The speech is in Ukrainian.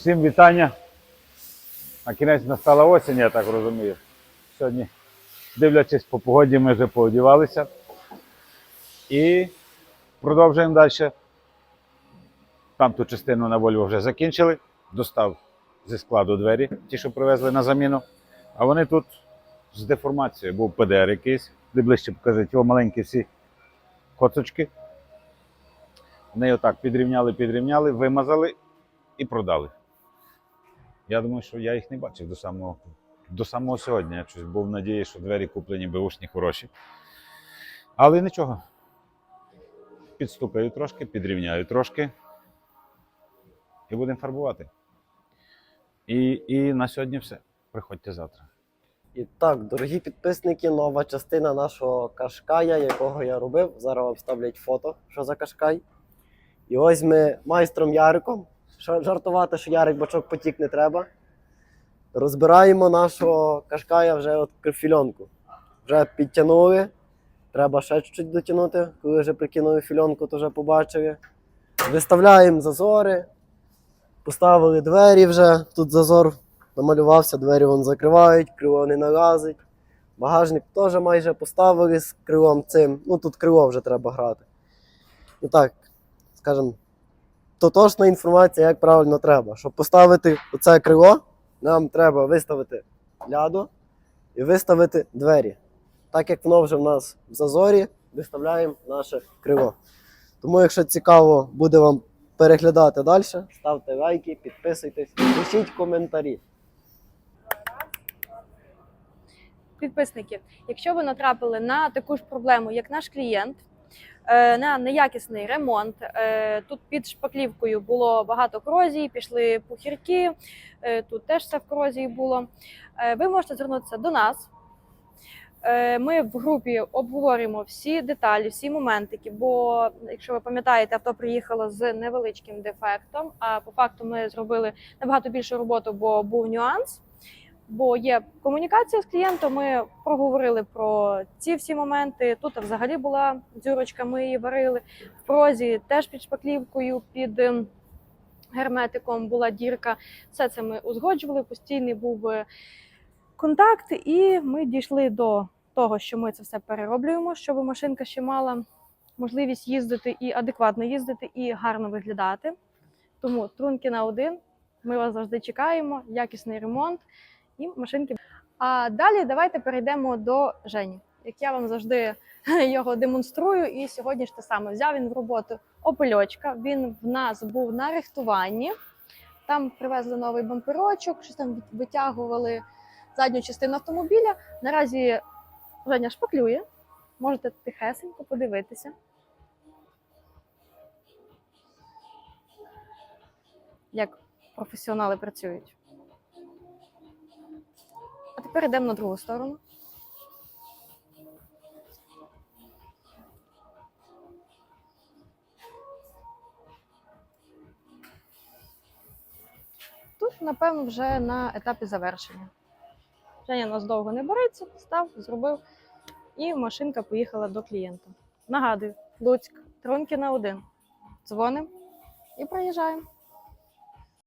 Всім вітання. На кінець настала осінь, я так розумію. Сьогодні, дивлячись по погоді, ми вже поодівалися. І продовжуємо далі. Там ту частину на Вольво вже закінчили. Достав зі складу двері, ті, що привезли на заміну. А вони тут з деформацією. Був ПДР якийсь, де ближче покажуть, його маленькі всі коцочки. Вони отак підрівняли, підрівняли, вимазали і продали. Я думаю, що я їх не бачив до самого, до самого сьогодні. Я щось був надії, що двері куплені беушні хороші. Але нічого. Підстукаю трошки, підрівняю трошки. І будемо фарбувати. І, і на сьогодні все. Приходьте завтра. І так, дорогі підписники, нова частина нашого кашкая, якого я робив. Зараз вам ставлять фото, що за кашкай. І ось ми майстром Яриком. Жартувати, що Ярик бачок потік не треба. Розбираємо нашого кашкая вже от фільонку. Вже підтягнули. Треба ще чуть-чуть дотягнути. Коли вже прикинули фільонку, то вже побачили. Виставляємо зазори. Поставили двері вже. Тут зазор намалювався, двері вон закривають, крило не налазить. Багажник теж майже поставили з крилом цим. Ну тут крило вже треба грати. І так, скажімо, тотожна інформація, як правильно треба. Щоб поставити оце крило, нам треба виставити ляду і виставити двері. Так як воно вже в нас в зазорі, виставляємо наше крило. Тому, якщо цікаво буде вам переглядати далі, ставте лайки, підписуйтесь, пишіть коментарі. Підписники, якщо ви натрапили на таку ж проблему, як наш клієнт, на неякісний ремонт, е, тут під шпаклівкою було багато корозії, пішли пухірки, е, тут теж все в корозії було. е, Ви можете звернутися до нас. Е, Ми в групі обговорюємо всі деталі, всі моментики. Бо, якщо ви пам'ятаєте, авто приїхало з невеличким дефектом. А по факту ми зробили набагато більшу роботу, бо був нюанс бо є комунікація з клієнтом. Ми проговорили про ці всі моменти. Тут взагалі була дзюрочка, ми її варили. В прозі теж під шпаклівкою, під ем, герметиком була дірка. Все це ми узгоджували. Постійний був е, контакт, і ми дійшли до того, що ми це все перероблюємо, щоб машинка ще мала можливість їздити і адекватно їздити, і гарно виглядати. Тому трунки на один. Ми вас завжди чекаємо, якісний ремонт і машинки. А далі давайте перейдемо до Жені. Як я вам завжди його демонструю, і сьогодні ж те саме взяв він в роботу опельочка. Він в нас був на рихтуванні. Там привезли новий бамперочок, щось там витягували задню частину автомобіля. Наразі Женя шпаклює. Можете тихесенько подивитися. Як професіонали працюють. Тепер йдемо на другу сторону. Тут, напевно, вже на етапі завершення. Женя нас довго не бореться, став, зробив, і машинка поїхала до клієнта. Нагадую, Луцьк, Тронкіна 1. Дзвонимо і приїжджаємо.